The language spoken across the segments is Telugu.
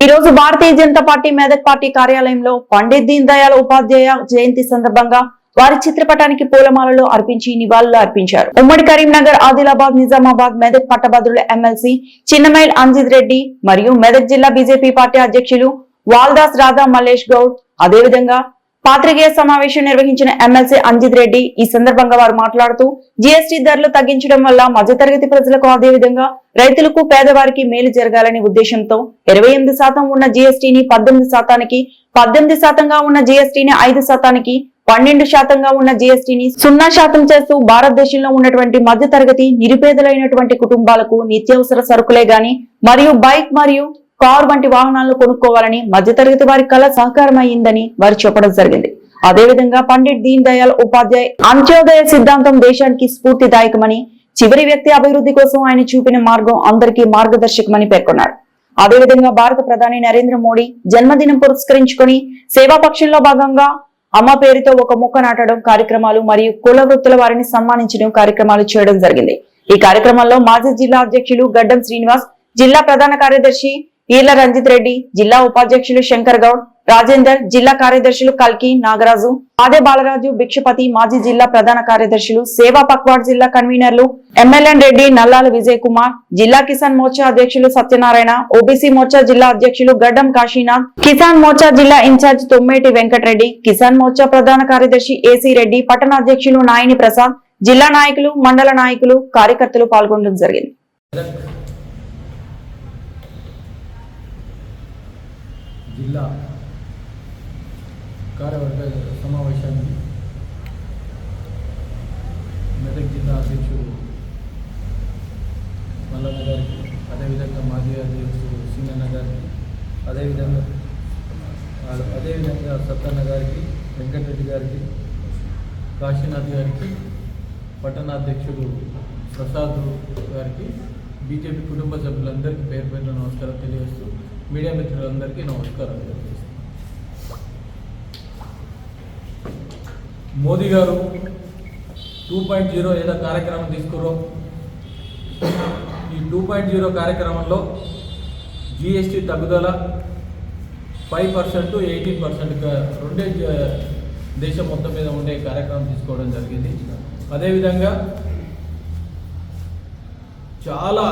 ఈ రోజు భారతీయ జనతా పార్టీ మెదక్ పార్టీ కార్యాలయంలో పండిత్ దీన్ దయాళ్ ఉపాధ్యాయ జయంతి సందర్భంగా వారి చిత్రపటానికి పూలమాలలు అర్పించి నివాళులు అర్పించారు. ఉమ్మడి కరీంనగర్ ఆదిలాబాద్ నిజామాబాద్ మెదక్ పట్టభద్రుల ఎమ్మెల్సీ చిన్నమైల్ అంజిత్ రెడ్డి మరియు మెదక్ జిల్లా బీజేపీ పార్టీ అధ్యక్షులు వాల్దాస్ రాధా మల్లేష్ గౌడ్. అదేవిధంగా పాత్రికేయ సమావేశం నిర్వహించిన ఎమ్మెల్సీ అంజిత్ రెడ్డి ఈ సందర్భంగా వారు మాట్లాడుతూ జీఎస్టీ ధరలు తగ్గించడం వల్ల మధ్యతరగతి ప్రజలకు అదేవిధంగా రైతులకు పేదవారికి మేలు జరగాలనే ఉద్దేశంతో ఇరవై ఎనిమిది శాతం ఉన్న జీఎస్టీని పద్దెనిమిది శాతానికి పద్దెనిమిది శాతంగా ఉన్న జీఎస్టీని ఐదు శాతానికి పన్నెండు శాతంగా ఉన్న జీఎస్టీని సున్నా శాతం చేస్తూ భారతదేశంలో ఉన్నటువంటి మధ్యతరగతి నిరుపేదలైనటువంటి కుటుంబాలకు నిత్యావసర సరుకులే గాని మరియు బైక్ మరియు కార్ వంటి వాహనాలను కొనుక్కోవాలని మధ్యతరగతి వారి కళ సహకారమైందని వారు చెప్పడం జరిగింది. అదేవిధంగా పండిట్ దీన్ దయాళ్ ఉపాధ్యాయ్ అంత్యోదయ సిద్ధాంతం దేశానికి స్ఫూర్తిదాయకమని చివరి వ్యక్తి అభివృద్ధి కోసం ఆయన చూపిన మార్గం అందరికీ మార్గదర్శకమని పేర్కొన్నారు. అదేవిధంగా భారత ప్రధాని నరేంద్ర మోడీ జన్మదినం పురస్కరించుకొని సేవా పక్షంలో భాగంగా అమ్మ పేరుతో ఒక మొక్క నాటడం కార్యక్రమాలు మరియు కుల వృత్తుల వారిని సన్మానించడం కార్యక్రమాలు చేయడం జరిగింది. ఈ కార్యక్రమంలో మాజీ జిల్లా అధ్యక్షులు గడ్డం శ్రీనివాస్ జిల్లా ప్రధాన కార్యదర్శి ఈర్ల రంజిత్ రెడ్డి జిల్లా ఉపాధ్యక్షులు శంకర్ గౌడ్ రాజేందర్ జిల్లా కార్యదర్శులు కల్కి నాగరాజు ఆదే బాలరాజు భిక్షపతి మాజీ జిల్లా ప్రధాన కార్యదర్శులు సేవా పక్వాడ్ జిల్లా కన్వీనర్లు ఎమ్మెల్యే రెడ్డి నల్లాల విజయ్ కుమార్ జిల్లా కిసాన్ మోర్చా అధ్యక్షులు సత్యనారాయణ ఓబీసీ మోర్చా జిల్లా అధ్యక్షులు గడ్డం కాశీనాథ్ కిసాన్ మోర్చా జిల్లా ఇన్ఛార్జ్ తొమ్మేటి వెంకటరెడ్డి కిసాన్ మోర్చా ప్రధాన కార్యదర్శి ఏసీ రెడ్డి పట్టణ అధ్యక్షులు నాయని ప్రసాద్ జిల్లా నాయకులు మండల నాయకులు కార్యకర్తలు పాల్గొనడం జరిగింది. జిల్లా కార్యవర్గ సమావేశాన్ని మెదక్ జిల్లా అధ్యక్షుడు మల్లన్న గారికి అదేవిధంగా మాజీ అధ్యక్షుడు సింగన్న గారికి అదేవిధంగా అదేవిధంగా సత్తన్న గారికి వెంకటరెడ్డి గారికి కాశీనాథ్ గారికి పట్టణాధ్యక్షుడు ప్రసాద్ గారికి బీజేపీ కుటుంబ సభ్యులందరికీ పేరు పేరు నమస్కారం తెలియజేస్తూ మీడియా మిత్రులందరికీ నమస్కారం మోదీ గారు టూ పాయింట్ జీరో ఏదో కార్యక్రమం తీసుకురో ఈ టూ పాయింట్ జీరో కార్యక్రమంలో జిఎస్టీ తగ్గుదల ఫైవ్ పర్సెంట్ ఎయిటీన్ పర్సెంట్ రెండే దేశం మొత్తం మీద ఉండే కార్యక్రమం తీసుకోవడం జరిగింది. అదేవిధంగా చాలా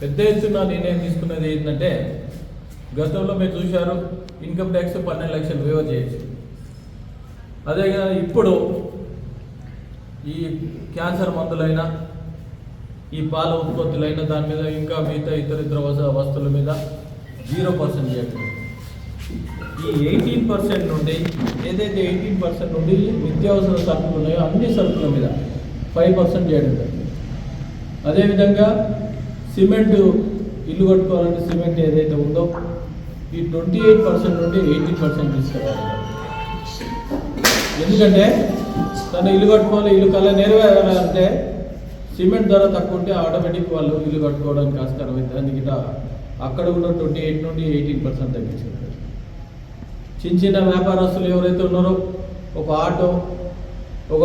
పెద్ద ఎత్తున నిర్ణయం తీసుకున్నది ఏంటంటే గతంలో మీరు చూశారు ఇన్కమ్ ట్యాక్స్ పన్నెండు లక్షలు వేవర్ చేయొచ్చు. అదేగా ఇప్పుడు ఈ క్యాన్సర్ మందులైనా ఈ పాల ఉత్పత్తులైన దాని మీద ఇంకా మిగతా ఇతర ఇతర వస్తువుల మీద జీరో పర్సెంట్ చేయడం ఈ ఎయిటీన్ పర్సెంట్ నుండి ఏదైతే ఎయిటీన్ పర్సెంట్ నుండి నిత్యావసర సరుకులు ఉన్నాయో అన్ని సరుకుల మీద ఫైవ్ పర్సెంట్ చేయడం అదేవిధంగా సిమెంట్ ఇల్లు కట్టుకోవాలంటే సిమెంట్ ఏదైతే ఉందో ఈ ట్వంటీ ఎయిట్ పర్సెంట్ నుండి ఎయిటీన్ పర్సెంట్ తీసుకెళ్ళాలి. ఎందుకంటే తను ఇల్లు కట్టుకోవాలి ఇల్లు కల నెరవేరాలంటే సిమెంట్ ధర తక్కువ ఉంటే ఆటోమేటిక్ వాళ్ళు ఇల్లు కట్టుకోవడానికి ఆస్కారం అవుతుంది అందుకే అక్కడ కూడా ట్వంటీ ఎయిట్ నుండి ఎయిటీన్ పర్సెంట్ తగ్గించారు చిన్న చిన్న వ్యాపారస్తులు ఎవరైతే ఉన్నారో ఒక ఆటో ఒక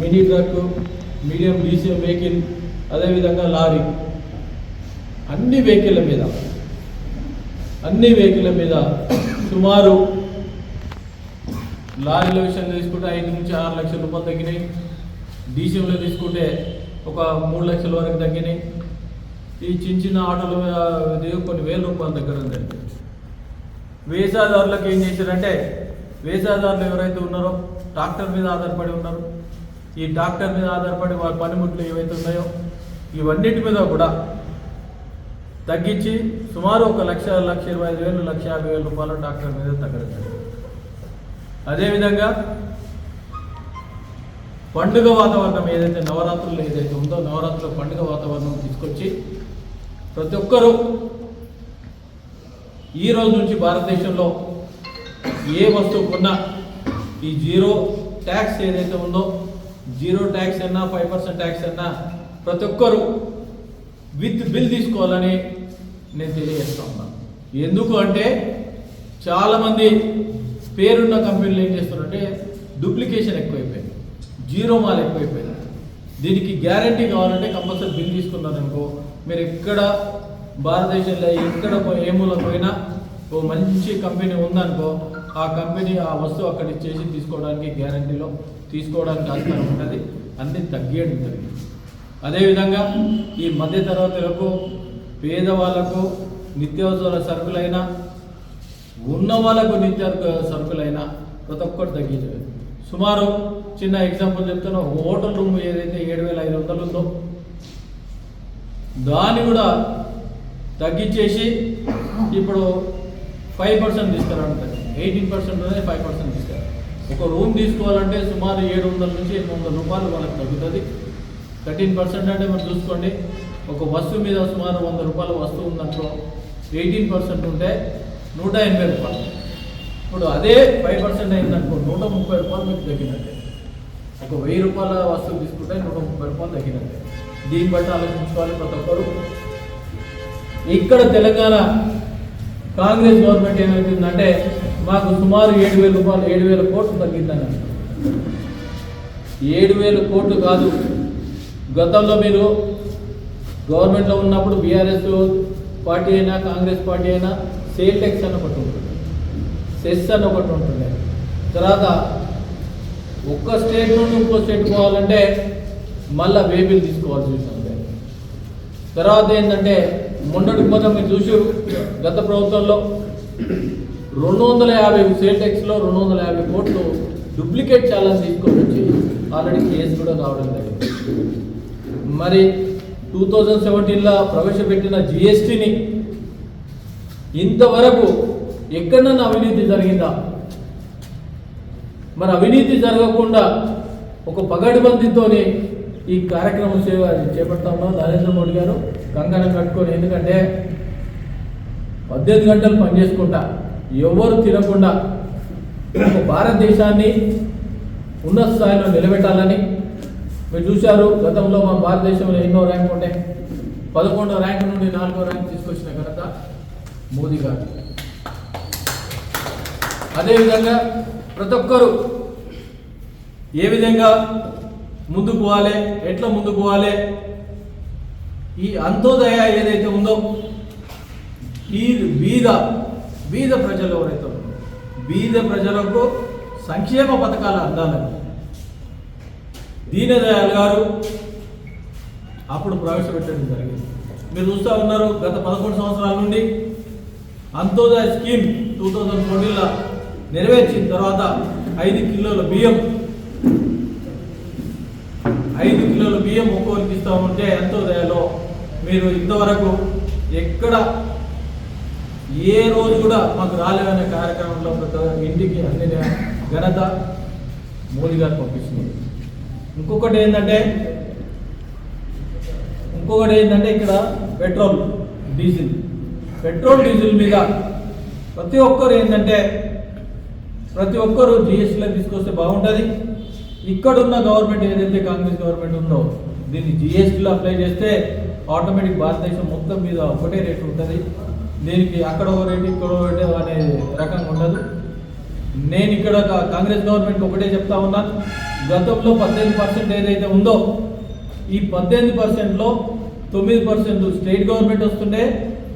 mini truck medium DC vehicle అదేవిధంగా లారీ అన్ని వెహికల్ మీద అన్ని వెహికల్ మీద సుమారు లారీల విషయంలో తీసుకుంటే ఐదు నుంచి ఆరు లక్షల రూపాయలు తగ్గినాయి. డీసీఎంలో తీసుకుంటే ఒక మూడు లక్షల వరకు తగ్గినాయి. ఈ చిన్న చిన్న ఆటోల మీద కొన్ని వేల రూపాయల దగ్గర ఉందండి వేసాదారులకు ఏం చేశారంటే వేసాదారులు ఎవరైతే ఉన్నారో ట్రాక్టర్ మీద ఆధారపడి ఉన్నారు. ఈ ట్రాక్టర్ మీద ఆధారపడి వారి పనిముట్లు ఏవైతే ఉన్నాయో ఇవన్నిటి మీద కూడా తగ్గించి సుమారు ఒక లక్ష లక్ష ఇరవై ఐదు వేలు లక్ష యాభై వేల రూపాయలు డాక్టర్ మీద తగ్గడం. అదేవిధంగా పండుగ వాతావరణం ఏదైతే నవరాత్రులు ఏదైతే ఉందో నవరాత్రుల పండుగ వాతావరణం తీసుకొచ్చి ప్రతి ఒక్కరూ ఈ రోజు నుంచి భారతదేశంలో ఏ వస్తువు కొన్నా ఈ జీరో ట్యాక్స్ ఏదైతే ఉందో జీరో ట్యాక్స్ అన్నా ఫైవ్ పర్సెంట్ ట్యాక్స్ అన్నా ప్రతి ఒక్కరూ విత్ బిల్ తీసుకోవాలని నేను తెలియజేస్తా ఉన్నాను ఎందుకు అంటే చాలామంది పేరున్న కంపెనీలు ఏం చేస్తున్నారంటే డూప్లికేషన్ ఎక్కువైపోయింది. జీరో మాల్ ఎక్కువైపోయింది. దీనికి గ్యారంటీ కావాలంటే కంపల్సరీ బిల్ తీసుకున్నారనుకో మీరు ఎక్కడ భారతదేశంలో ఎక్కడ ఏ మూల పోయినా ఓ మంచి కంపెనీ ఉందనుకో ఆ కంపెనీ ఆ వస్తువు అక్కడ చేసి తీసుకోవడానికి గ్యారంటీలో తీసుకోవడానికి ఆస్కారం ఉంటుంది అన్ని తగ్గేయడం జరిగింది అదేవిధంగా ఈ మధ్య తరగతులకు పేదవాళ్ళకు నిత్యావసర సరుకులైనా ఉన్న వాళ్ళకు నిత్య సరుకులైనా ప్రతి ఒక్కటి తగ్గించారు సుమారు చిన్న ఎగ్జాంపుల్ చెప్తాను హోటల్ రూమ్ ఏదైతే ఏడు వేల ఐదు వందలు ఉందో దాన్ని కూడా తగ్గించేసి ఇప్పుడు ఫైవ్ పర్సెంట్ తీసుకురాంటారు ఎయిటీన్ పర్సెంట్ అనేది ఫైవ్ పర్సెంట్ తీసుకురా ఒక రూమ్ తీసుకోవాలంటే సుమారు ఏడు వందల నుంచి ఎనిమిది వందల రూపాయలు వాళ్ళకి తగ్గుతుంది. థర్టీన్ పర్సెంట్ అంటే మనం చూసుకోండి. ఒక వస్తువు మీద సుమారు వంద రూపాయల వస్తువు ఉందనుకో ఎయిటీన్ పర్సెంట్ ఉంటే నూట ఎనభై రూపాయలు. ఇప్పుడు అదే ఫైవ్ పర్సెంట్ అయిందనుకో నూట ముప్పై రూపాయలు మీకు తగ్గినట్టే. ఒక వెయ్యి రూపాయల వస్తువు తీసుకుంటే నూట ముప్పై రూపాయలు తగ్గినట్టే. దీన్ని బట్టి ఆలోచించుకోవాలి ప్రతి ఒక్కరు. ఇక్కడ తెలంగాణ కాంగ్రెస్ గవర్నమెంట్ ఏమవుతుందంటే మాకు సుమారు ఏడు వేల రూపాయలు ఏడు వేల కోట్లు తగ్గిందని ఏడు వేల కోట్లు కాదు గతంలో మీరు గవర్నమెంట్లో ఉన్నప్పుడు బీఆర్ఎస్ పార్టీ అయినా కాంగ్రెస్ పార్టీ అయినా సేల్ ట్యాక్స్ అని ఒకటి ఉంటుంది సెస్ అని ఒకటి ఉంటుండే. తర్వాత ఒక్క స్టేట్ నుండి ఇంకో స్టేట్ పోవాలంటే మళ్ళా వేబిల్ తీసుకోవాల్సి వస్తుంది తర్వాత ఏంటంటే మొన్నటి మొన్న మీరు చూసి గత ప్రభుత్వంలో రెండు వందల యాభై సేల్ ట్యాక్స్లో రెండు వందల యాభై కోట్లు డూప్లికేట్ చాలా తీసుకొని వచ్చి ఆల్రెడీ కేసు కూడా కావడం జరిగింది. మరి టూ థౌజండ్ సెవెంటీన్లో ప్రవేశపెట్టిన జిఎస్టీని ఇంతవరకు ఎక్కడన్నా అవినీతి జరిగిందా? మరి అవినీతి జరగకుండా ఒక పగడిబందితోనే ఈ కార్యక్రమం సేవ చేపడతా ఉన్నాం నరేంద్ర మోడీ గారు. కంకణం కట్టుకొని ఎందుకంటే పద్దెనిమిది గంటలు పనిచేసుకుంటా ఎవరు తినకుండా భారతదేశాన్ని ఉన్నత స్థాయిలో నిలబెట్టాలని మీరు చూశారు గతంలో మా భారతదేశంలో ఎన్నో ర్యాంక్ ఉండే? పదకొండో ర్యాంక్ నుండి నాలుగో ర్యాంక్ తీసుకొచ్చిన ఘనత మోదీ గారు. అదేవిధంగా ప్రతి ఒక్కరు ఏ విధంగా ముందుకు పోవాలి ఎట్లా ముందుకు పోవాలి ఈ అంత్యోదయ ఏదైతే ఉందో ఈ బీద బీద ప్రజలు ఎవరైతే బీద ప్రజలకు సంక్షేమ పథకాలు అందాలని దీనదయాల్ గారు అప్పుడు ప్రవేశపెట్టడం జరిగింది. మీరు చూస్తూ ఉన్నారు గత పదకొండు సంవత్సరాల నుండి అంత్యోదయ స్కీమ్ టూ థౌజండ్ ఫోర్టీన్లో నెరవేర్చిన తర్వాత ఐదు కిలోల బియ్యం ఐదు కిలోల బియ్యం ఒక్కొక్కరికి ఇస్తా ఉంటే అంత్యోదయలో మీరు ఇంతవరకు ఎక్కడ ఏ రోజు కూడా మాకు రాలేదనే కార్యక్రమంలో ప్రతి ఇంటికి అందిన ఘనత మోదీ గారు పంపిస్తున్నారు. ఇంకొకటి ఏంటంటే ఇంకొకటి ఏంటంటే ఇక్కడ పెట్రోల్ డీజిల్. పెట్రోల్ డీజిల్ మీద ప్రతి ఒక్కరు ఏంటంటే ప్రతి ఒక్కరు జిఎస్టీలో తీసుకొస్తే బాగుంటుంది. ఇక్కడున్న గవర్నమెంట్ ఏదైతే కాంగ్రెస్ గవర్నమెంట్ ఉందో దీన్ని జిఎస్టీలో అప్లై చేస్తే ఆటోమేటిక్ భారతదేశం మొత్తం మీద ఒకటే రేటు ఉంటుంది. దీనికి అక్కడ ఒక రేటు ఇక్కడ ఒక రేటు అనే రకంగా ఉండదు. నేను ఇక్కడ కాంగ్రెస్ గవర్నమెంట్ ఒకటే చెప్తా ఉన్నాను గతంలో పద్దెనిమిది పర్సెంట్ ఏదైతే ఉందో ఈ పద్దెనిమిది పర్సెంట్లో తొమ్మిది పర్సెంట్ స్టేట్ గవర్నమెంట్ వస్తుండే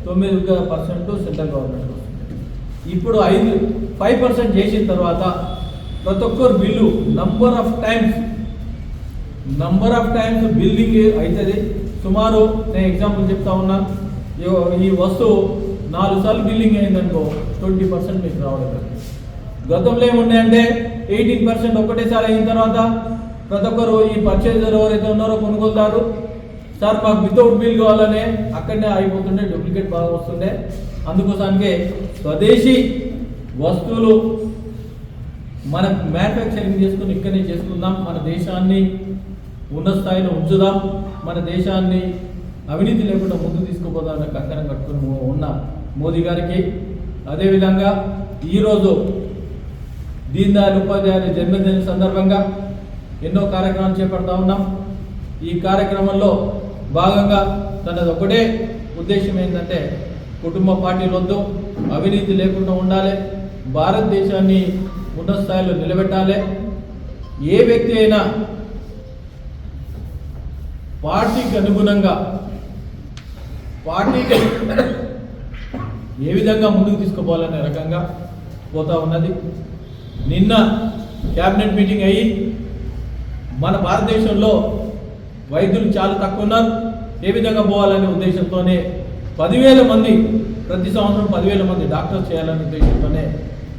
తొమ్మిది పర్సెంట్ సెంట్రల్ గవర్నమెంట్ వస్తుండే. ఇప్పుడు ఐదు ఫైవ్ పర్సెంట్ చేసిన తర్వాత ప్రతి ఒక్కరు bill number of times number of times building అవుతుంది సుమారు నేను ఎగ్జాంపుల్ చెప్తా ఉన్నా ఈ- ఈ వస్తువు నాలుగు సార్లు బిల్డింగ్ అయిందనుకో ట్వంటీ పర్సెంట్ మీకు రావడం గతంలో ఏమున్నాయంటే ఎయిటీన్ పర్సెంట్ ఒకటేసారి అయిన తర్వాత ప్రతి ఒక్కరు ఈ పర్చేజర్ ఎవరైతే ఉన్నారో కొనుగోలుదారు సార్ మాకు వితౌట్ బిల్ కావాలనే అక్కడనే అయిపోతుండే డూప్లికేట్ బాగా వస్తుండే. అందుకోసానికి స్వదేశీ వస్తువులు మన మ్యానుఫ్యాక్చరింగ్ చేసుకుని ఇక్కడనే చేసుకుందాం. మన దేశాన్ని ఉన్న స్థాయిలో ఉంచుదాం. మన దేశాన్ని అవినీతి లేకుండా ముందుకు తీసుకుపోదామని కంకణం కట్టుకుని ఉన్న మోదీ గారికి. అదేవిధంగా ఈరోజు దీన్ దయాళ్ ఉపాధ్యాయుని జన్మదిన సందర్భంగా ఎన్నో కార్యక్రమాలు చేపడతా ఉన్నాం. ఈ కార్యక్రమంలో భాగంగా తనది ఒకటే ఉద్దేశం ఏంటంటే కుటుంబ పార్టీలు వద్దు అవినీతి లేకుండా ఉండాలి భారతదేశాన్ని ఉన్నత స్థాయిలో నిలబెట్టాలి. ఏ వ్యక్తి అయినా పార్టీకి అనుగుణంగా పార్టీకి ఏ విధంగా ముందుకు తీసుకుపోవాలనే రకంగా పోతా ఉన్నది. నిన్న క్యాబినెట్ మీటింగ్ అయ్యి మన భారతదేశంలో వైద్యులు చాలా తక్కువ ఉన్నారు. ఏ విధంగా పోవాలనే ఉద్దేశంతోనే పదివేల మంది ప్రతి సంవత్సరం పదివేల మంది డాక్టర్స్ చేయాలనే ఉద్దేశంతోనే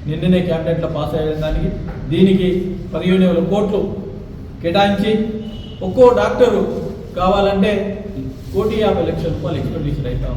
నిన్ననే క్యాబినెట్లో పాస్ అయ్యే దానికి దీనికి పదిహేను వేల కోట్లు కేటాయించి ఒక్కో డాక్టరు కావాలంటే కోటి యాభై లక్షల రూపాయలు ఎక్స్పెండిచర్ అవుతాం.